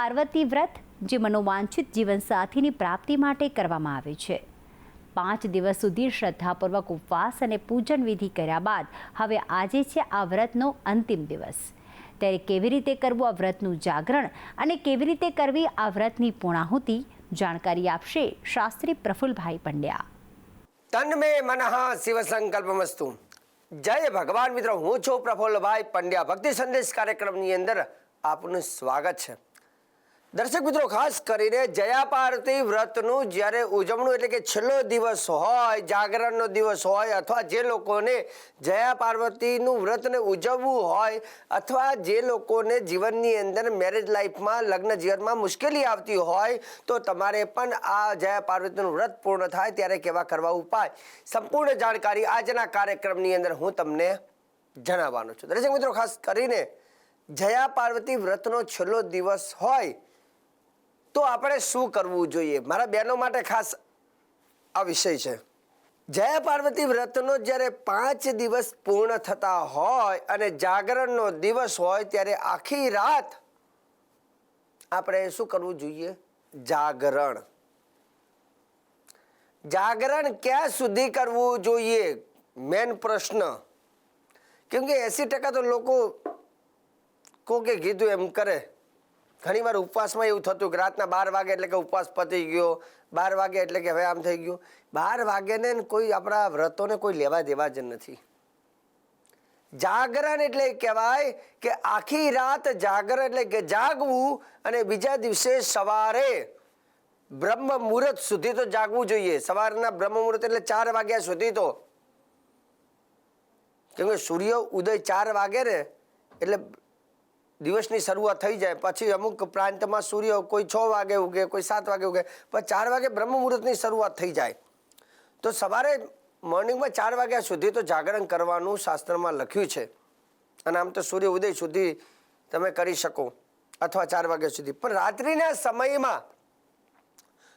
પાર્વતી વ્રત, જે મનોવાંછિત જીવનસાથીની પ્રાપ્તિ માટે કરવામાં આવે છે. પાંચ દિવસ સુધી શ્રદ્ધાપૂર્વક ઉપવાસ અને પૂજન વિધિ કર્યા બાદ હવે આજે છે આ વ્રતનો અંતિમ દિવસ. ત્યારે કેવી રીતે કરવું આ વ્રતનું જાગરણ અને કેવી રીતે કરવી આ વ્રતની પૂર્ણાહુતિ, જાણકારી આપશે શાસ્ત્રી પ્રફુલભાઈ પંડ્યા. તન્મે મનઃ શિવ સંકલ્પમસ્તુ. જય ભગવાન મિત્રો, હું છું પ્રફુલ્લભાઈ પંડ્યા. ભક્તિ સંદેશ કાર્યક્રમની અંદર આપનું સ્વાગત છે. દર્શક મિત્રો, ખાસ કરીને જયા પાર્વતી વ્રતનું જ્યારે ઉજવણું એટલે કે છેલ્લો દિવસ હોય, જાગરણનો દિવસ હોય અથવા જે લોકોને જયા પાર્વતીનું વ્રતને ઉજવવું હોય અથવા જે લોકોને જીવનની અંદર મેરેજ લાઈફમાં લગ્ન જીવનમાં મુશ્કેલી આવતી હોય, તો તમારે પણ આ જયા પાર્વતીનું વ્રત પૂર્ણ થાય ત્યારે કેવા કરવા ઉપાય? સંપૂર્ણ જાણકારી આજના કાર્યક્રમની અંદર હું તમને જણાવવાનો છું. દર્શક મિત્રો, ખાસ કરીને જયા પાર્વતી વ્રતનો છેલ્લો દિવસ હોય તો આપણે શું કરવું જોઈએ? મારા બહેનો માટે ખાસ આ વિષય છે. જયા પાર્વતી વ્રતનો જ્યારે પાંચ દિવસ પૂર્ણ થતા હોય અને જાગરણનો દિવસ હોય ત્યારે આખી રાત આપણે શું કરવું જોઈએ? જાગરણ. જાગરણ ક્યાં સુધી કરવું જોઈએ? મેન પ્રશ્ન. કેમ કે એસી ટકા તો લોકો કોકે કીધું એમ કરે. ઘણી વાર ઉપવાસમાં એવું થતું કે રાતના બાર વાગે એટલે કે ઉપવાસ પતી ગયો, બાર વાગે એટલે કે હવે આમ થઈ ગયું. બાર વાગે કોઈ આપણા વ્રતોને કોઈ લેવા દેવા જ નથી. જાગરણ એટલે કહેવાય કે આખી રાત જાગરણ એટલે કે જાગવું અને બીજા દિવસે સવારે બ્રહ્મ મુહૂર્ત સુધી તો જાગવું જોઈએ. સવારના બ્રહ્મ મુહૂર્ત એટલે ચાર વાગ્યા સુધી તો. કેમ કે સૂર્ય ઉદય ચાર વાગે ને એટલે દિવસની શરૂઆત થઈ જાય, પછી અમુક પ્રાંતમાં સૂર્ય કોઈ છ વાગે ઉગે, કોઈ સાત વાગે ઉગે, પણ ચાર વાગે બ્રહ્મ મુહૂર્તની શરૂઆત થઈ જાય. તો સવારે મોર્નિંગમાં ચાર વાગ્યા સુધી તો જાગરણ કરવાનું શાસ્ત્રમાં લખ્યું છે. અને આમ તો સૂર્ય ઉદય સુધી તમે કરી શકો, અથવા ચાર વાગ્યા સુધી. પણ રાત્રિના સમયમાં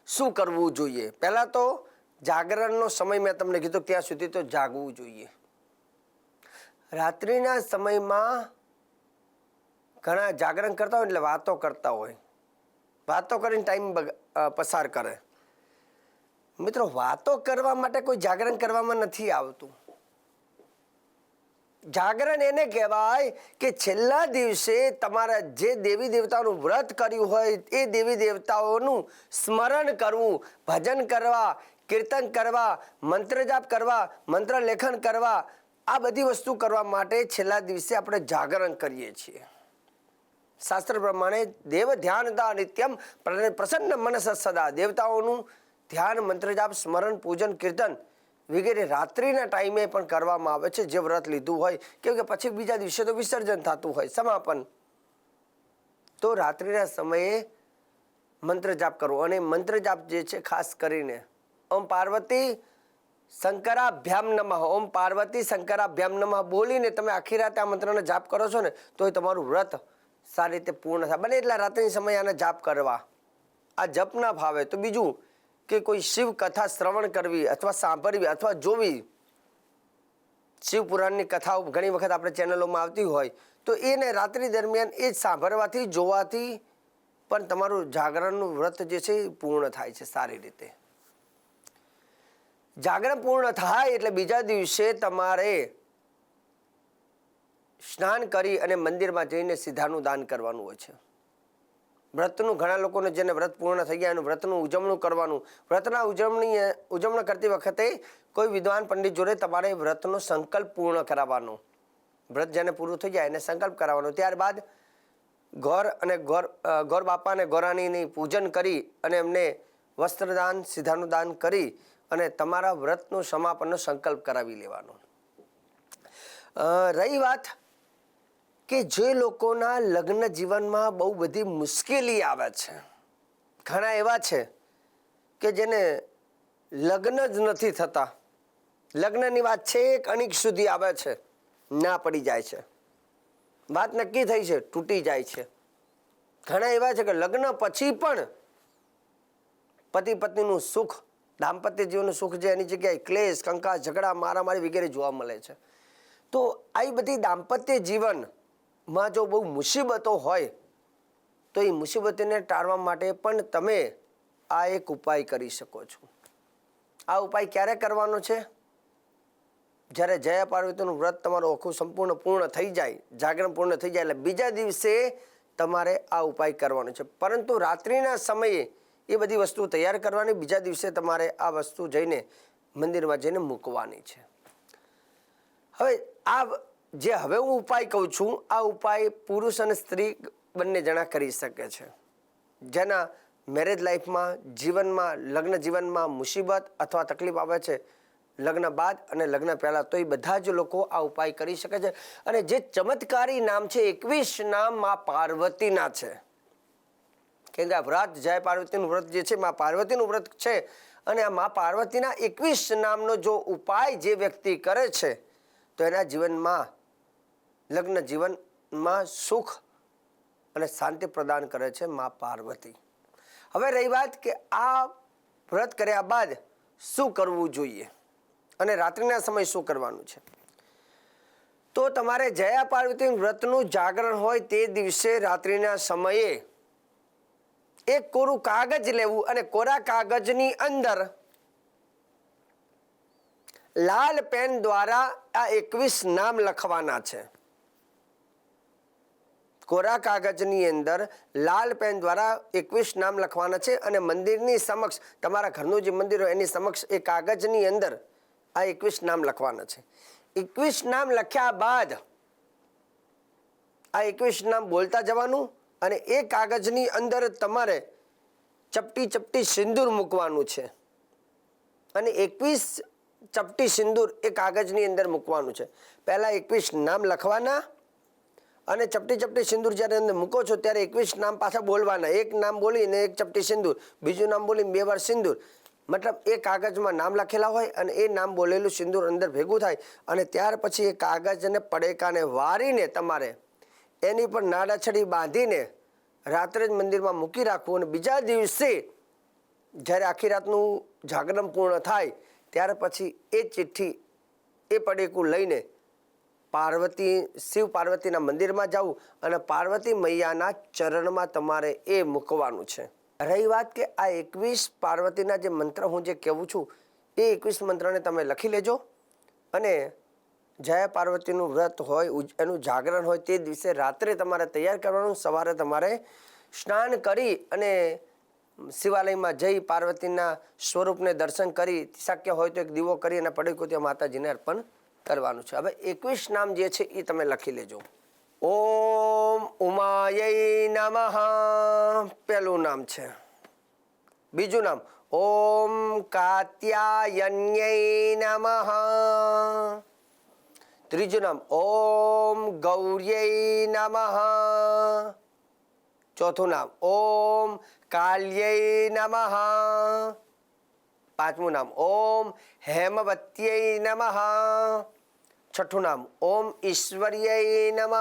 શું કરવું જોઈએ? પહેલાં તો જાગરણનો સમય મેં તમને કીધું, ત્યાં સુધી તો જાગવું જોઈએ. રાત્રિના સમયમાં ઘણા જાગરણ કરતા હોય એટલે વાતો કરતા હોય. વાતો કરીને ટાઈમ પસાર કરે. મિત્રો, વાતો કરવા માટે કોઈ જાગરણ કરવામાં નથી આવતું. જાગરણ એને કહેવાય કે છેલ્લા દિવસે તમારા જે દેવી દેવતાઓનું વ્રત કર્યું હોય, એ દેવી દેવતાઓનું સ્મરણ કરવું, ભજન કરવા, કીર્તન કરવા મંત્ર જાપ કરવા, મંત્ર લેખન કરવા, આ બધી વસ્તુ કરવા માટે છેલ્લા દિવસે આપણે જાગરણ કરીએ છીએ. શાસ્ત્ર પ્રમાણે દેવ ધ્યાનતા નિત્યમ પ્રસન્ન મનસ સદા. દેવતાઓનું ધ્યાન મંત્ર જાપ સ્મરણ, પૂજન, કીર્તન વગેરે રાત્રિના ટાઈમે પણ કરવામાં આવે છે, જે વ્રત લીધું હોય. કેમ કે પછી બીજા દિવસે તો વિસર્જન થતું હોય, સમાપન. તો રાત્રિના સમયે મંત્ર જાપ કરવો અને મંત્ર જાપ જે છે, ખાસ કરીને ઓમ પાર્વતી શંકરાભ્યામ નમઃ. ઓમ પાર્વતી શંકરાભ્યામ નમઃ બોલીને તમે આખી રાતે આ મંત્રનો જાપ કરો છો ને તો એ તમારું વ્રત સારી રીતે પૂર્ણ થાય. બને એટલા રાત્રિ સમયે આને જાપ કરવા. આ જપ ના ભાવે. તો બીજું કે કોઈ શિવ કથા શ્રવણ કરવી અથવા સાંભળવી અથવા જોવી. શિવ પુરાણની કથાઓ ઘણી વખત આપણે ચેનલોમાં આવતી હોય, તો એને રાત્રિ દરમિયાન એ જ સાંભળવાથી, જોવાથી પણ તમારું જાગરણનું વ્રત જે છે એ પૂર્ણ થાય છે સારી રીતે. જાગરણ પૂર્ણ થાય એટલે બીજા દિવસે તમારે સ્નાન કરી અને મંદિરમાં જઈને સીધાનું દાન કરવાનું હોય છે. વ્રતનું, ઘણા લોકોને જેને વ્રત પૂર્ણ થઈ ગયા એનું વ્રતનું ઉજવણું કરવાનું. વ્રતના ઉજવણી ઉજવણી કરતી વખતે કોઈ વિદ્વાન પંડિત જોડે તમારે વ્રતનો સંકલ્પ પૂર્ણ કરાવવાનો. વ્રત જેને પૂરું થઈ જાય એને સંકલ્પ કરાવવાનો. ત્યારબાદ ગોર અને ગોર ગોર બાપા અને ગોરાણીની પૂજન કરી અને એમને વસ્ત્રદાન, સીધાનું દાન કરી અને તમારા વ્રતનું સમાપનનો સંકલ્પ કરાવી લેવાનો. રહી વાત કે જે લોકોના લગ્ન જીવનમાં બહુ બધી મુશ્કેલી આવે છે. ઘણા એવા છે કે જેને લગ્ન જ નથી થતા. લગ્નની વાત છેક અણીક સુધી આવે છે. ના પડી જાય છે. વાત નક્કી થઈ છે, તૂટી જાય છે. ઘણા એવા છે કે લગ્ન પછી પણ પતિ પત્નીનું સુખ, દાંપત્ય જીવનનું સુખ છે એની જગ્યાએ ક્લેશ, કંકાસ, ઝઘડા, મારામારી વગેરે જોવા મળે છે. તો આવી બધી દાંપત્ય જીવન માં જો બહુ મુસીબતો હોય, તો એ મુસીબતને ટાળવા માટે પણ તમે આ એક ઉપાય કરી શકો છો. આ ઉપાય ક્યારે કરવાનો છે? જ્યારે જયા પાર્વતીનું વ્રત તમારું આખું સંપૂર્ણ પૂર્ણ થઈ જાય, જાગરણ પૂર્ણ થઈ જાય, એટલે બીજા દિવસે તમારે આ ઉપાય કરવાનો છે. પરંતુ રાત્રિના સમયે એ બધી વસ્તુ તૈયાર કરવાની, બીજા દિવસે તમારે આ વસ્તુ જઈને મંદિરમાં જઈને મૂકવાની છે. હવે આ જે હવે હું ઉપાય કહું છું, આ ઉપાય પુરુષ અને સ્ત્રી બંને જણા કરી શકે છે. જેના મેરેજ લાઈફમાં જીવનમાં, લગ્ન જીવનમાં મુસીબત અથવા તકલીફ આવે છે, લગ્ન બાદ અને લગ્ન પહેલાં, તો એ બધા જ લોકો આ ઉપાય કરી શકે છે. અને જે ચમત્કારી નામ છે, એકવીસ નામ મા પાર્વતીના છે. કેમ કે આ વ્રત, જય પાર્વતીનું વ્રત જે છે, મા પાર્વતીનું વ્રત છે. અને આ મા પાર્વતીના એકવીસ નામનો જો ઉપાય જે વ્યક્તિ કરે છે, તો એના જીવનમાં લગ્ન જીવનમાં સુખ અને શાંતિ પ્રદાન કરે છે મા પાર્વતી. હવે રહી વાત કે આ વ્રત કર્યા બાદ શું કરવું જોઈએ? અને રાત્રિના સમય શું કરવાનું છે? તો તમારે જયા પાર્વતી વ્રતનું જાગરણ હોય તે દિવસે રાત્રિના સમયે એક કોરું કાગજ લેવું અને કોરા કાગજની અંદર લાલ પેન દ્વારા આ એકવીસ નામ લખવાના છે. કોરા કાગજની અંદર લાલ પેન દ્વારા એકવીસ નામ લખવાના છે અને મંદિરની સમક્ષ, તમારા ઘરનું જે મંદિર હોય એની સમક્ષ એ કાગજની અંદર આ એકવીસ નામ લખવાના છે. એકવીસ નામ લખ્યા બાદ આ એકવીસ નામ બોલતા જવાનું અને એ કાગજની અંદર તમારે ચપટી ચપટી સિંદૂર મૂકવાનું છે. અને એકવીસ ચપટી સિંદૂર એ કાગજની અંદર મૂકવાનું છે. પહેલાં એકવીસ નામ લખવાના અને ચપટી ચપટી સિંદૂર જ્યારે અંદર મૂકો છો ત્યારે એકવીસ નામ પાછા બોલવાના. એક નામ બોલીને એક ચપટી સિંદૂર, બીજું નામ બોલીને બે વાર સિંદૂર. મતલબ એ કાગજમાં નામ લખેલા હોય અને એ નામ બોલેલું સિંદૂર અંદર ભેગું થાય અને ત્યાર પછી એ કાગજને પડેકાને વારીને તમારે એની પર નાડાછડી બાંધીને રાત્રે જ મંદિરમાં મૂકી રાખવું અને બીજા દિવસે જ્યારે આખી રાતનું જાગરણ પૂર્ણ થાય, ત્યાર પછી એ ચિઠ્ઠી એ પડેકું લઈને પાર્વતી, શિવ પાર્વતીના મંદિરમાં જવું અને પાર્વતી મૈયાના ચરણમાં તમારે એ મૂકવાનું છે. રહી વાત કે આ એકવીસ પાર્વતીના જે મંત્ર હું જે કહેવું છું, એ એકવીસ મંત્રને તમે લખી લેજો. અને જયા પાર્વતીનું વ્રત હોય એનું જાગરણ હોય તે દિવસે રાત્રે તમારે તૈયાર કરવાનું, સવારે તમારે સ્નાન કરી અને શિવાલયમાં જઈ પાર્વતીના સ્વરૂપને દર્શન કરી શક્ય હોય તો એક દીવો કરી અને પડેકો ત્યાં માતાજીને અર્પણ કરવાનું છે. હવે એકવીસ નામ જે છે એ તમે લખી લેજો. ઓમ ઉમાય નમઃ. પેલું નામ છે. બીજું નામ, ઓમ કાત્યાયન્યય નમઃ. ત્રીજું નામ, ઓમ ગૌર્ય નમઃ. ચોથું નામ, ઓમ કાલ્યય નમઃ. પાંચમું નામ. ઓમ હેમવત્ય નમ. છઠ્ઠું નામ, ઓમ ઈશ્વર્ય નમ.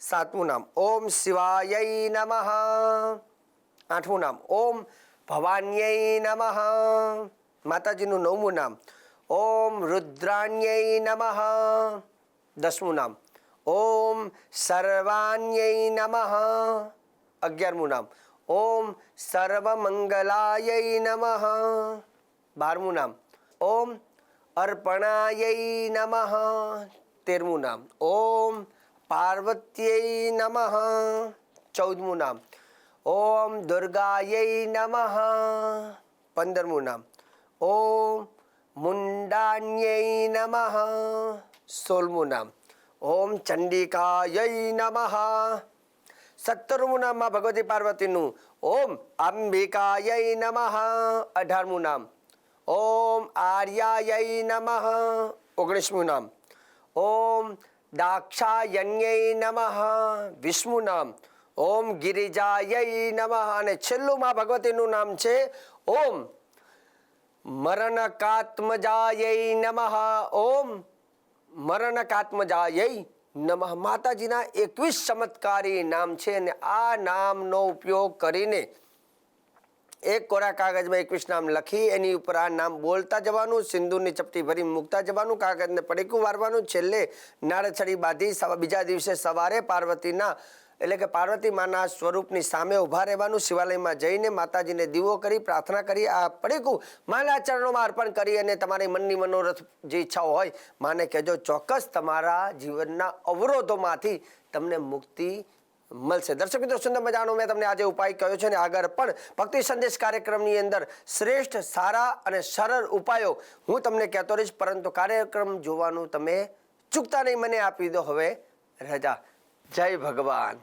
સાતમું નામ, ઓમ શિવાય નમ. આઠમું નામ, ઓમ ભવાન્ય નમ. માતાજીનું નવમું નામ, ઓમ રુદ્રાન્યય નમ. દસમું નામ, ઓમ સર્વાન્યય નમ. અગિયારમું નામ ઓમ સર્વમંગલાય નમઃ. બારમું નામ. ઓમ અર્પણાય નમઃ. તેરમું નામ. ઓમ પાર્વત્યય નમઃ. ચૌદમું નામ. ઓમ દુર્ગાય નમઃ. પંદરમું નામ. ઓમ મુંડાન્યય નમઃ. સોળમું નામ. ઓમ ચંડિકાય નમઃ. સત્તરમું નામ ભગવતી પાર્વતીનું. ઓમ અંબિકાય નમઃ. અઢારમું નામ. ઓમ આર્યાય નમઃ. ઓગણીસમું નામ. ઓમ દાક્ષાયન્યય નમઃ. વીસમું નામ. ઓમ ગિરિજાય નમઃ. અને છેલ્લું માં ભગવતીનું નામ છે ઓમ મરણકાત્મજાય નમઃ. ઓમ મરણકાત્મજાય નમઃ. માતાજીના એકવીસ ચમત્કારી નામ છે અને આ નામનો ઉપયોગ કરીને એક કોરા કાગળમાં એકવીસ નામ લખી એની ઉપર આ નામ બોલતા જવાનું, સિંદૂરની ચપટી ભરી મૂકતા જવાનું કાગળને પડીકું વારવાનું, છેલ્લે નાળછડી બાંધી બીજા દિવસે સવારે પાર્વતીના એટલે કે પાર્વતી માના સ્વરૂપની સામે ઊભા રહેવાનું શિવાલયમાં જઈને માતાજીને દીવો કરી, પ્રાર્થના કરી, આ પડીકું માના ચરણોમાં અર્પણ કરી અને તમારી મનની મનોરથ જે ઈચ્છાઓ હોય, માને કહેજો, ચોક્કસ તમારા જીવનના અવરોધોમાંથી તમને મુક્તિ મળશે. દર્શક મિત્રો, સુંદર મજાનો મેં તમને આજે ઉપાય કહ્યો છે ને આગળ પણ ભક્તિ સંદેશ કાર્યક્રમની અંદર શ્રેષ્ઠ, સારા અને સરળ ઉપાયો હું તમને કહેતો રહીશ, પરંતુ કાર્યક્રમ જોવાનું તમે ચૂકતા નહીં, મને આપી દો હવે રજા. જય ભગવાન.